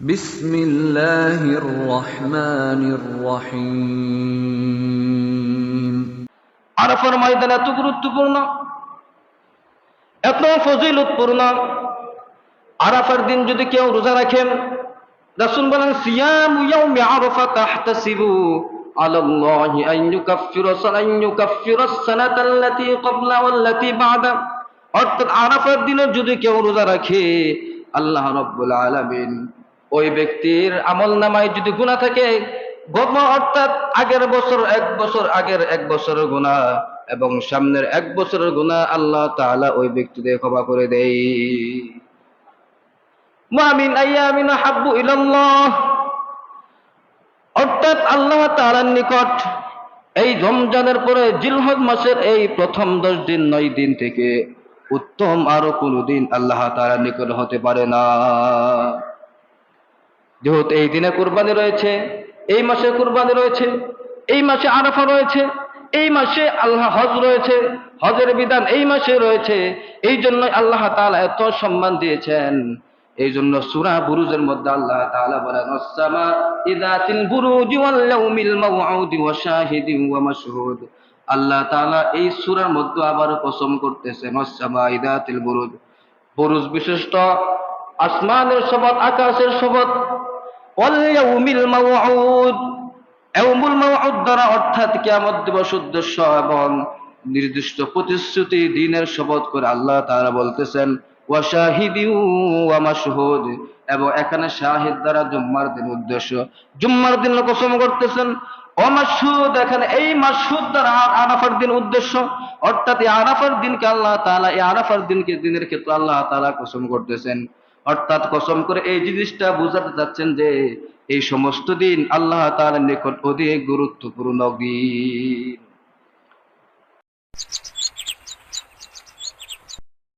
بسم الله الرحمن الرحيم আরাফার ময়দান এত গুরুত্বপূর্ণ এত ফজিলতপূর্ণ আরাফার দিন যদি কেউ রোজা রাখেন রাসূল বলেন সিয়াম ইয়াউমি আরাফা তাহতাসিবু على الله أن يكفر أن يكفر السنة التي قبل والتي بعد অর্থাৎ আরাফার দিনে যদি কেউ রোজা রাখে আল্লাহ রব্বুল আলামিন ওই ব্যক্তির আমল নামায় যদি গুণা থাকে গত অর্থাৎ আগের বছর, এক বছর আগের এক বছরের গুণা এবং সামনের এক বছরের গুণা আল্লাহ তাআলা ওই ব্যক্তিদের ক্ষমা করে দেয়। মামিন আইয়ামিন হাব্বু ইলাল্লাহ। অর্থাৎ আল্লাহ তাআলার নিকট এই রমজানের পরে জিলহজ মাসের এই প্রথম দশ দিন, নয় দিন থেকে উত্তম আরও কোনো দিন আল্লাহ তাআলার নিকট হতে পারে না। যেহেতু এই দিনে কুরবানি রয়েছে, এই মাসে কুরবানি রয়েছে, এই মাসে আরাফা রয়েছে, এই মাসে আল্লাহ হজ রয়েছে, হজের বিধান এই মাসে রয়েছে, এই জন্য আল্লাহ তাআলা এত সম্মান দিয়েছেন। এই জন্য সুরা বুরুজের মধ্যে আল্লাহ তাআলা বলেন আসসামা ইদাতিল বুরুজ ওয়াল ইয়াউমিল মাউউদ ওয়া শাহিদিন ওয়া মাশহুদ। আল্লাহ তাআলা এই সূরার মধ্যে আবার কসম করতেছেন আসসামা ইদাতিল বুরুজ। বুরুজ বিশিষ্ট আসমানের শপথ, আকাশের শপথ ওয়াল মাউউদ ইয়াউমুল মাউউদ দ্বারা অর্থাৎ কিয়ামত দিবস উদ্দেশ্য এবং নির্দিষ্ট প্রতিশ্রুতি, দিনের শপথ করে আল্লাহ তাআলা বলতেছেন এবং এখানে শাহিদ দ্বারা জুম্মার দিন উদ্দেশ্য। জুম্মার দিন কসম করতেছেন। ও মাসহুদ এখানে এই মাসহুদ দ্বারা আর আরাফার দিন উদ্দেশ্য। অর্থাৎ আরাফার দিনকে আল্লাহ তাআলা, এই আরাফার দিনকে, দিনের ক্ষেত্রে আল্লাহ তাআলা কসম করতেছেন। অর্থাৎ কসম করে এই জিনিসটা বোঝাতে চাচ্ছেন যে এই সমস্ত দিন আল্লাহ তার নিকট অধিক গুরুত্বপূর্ণ দিন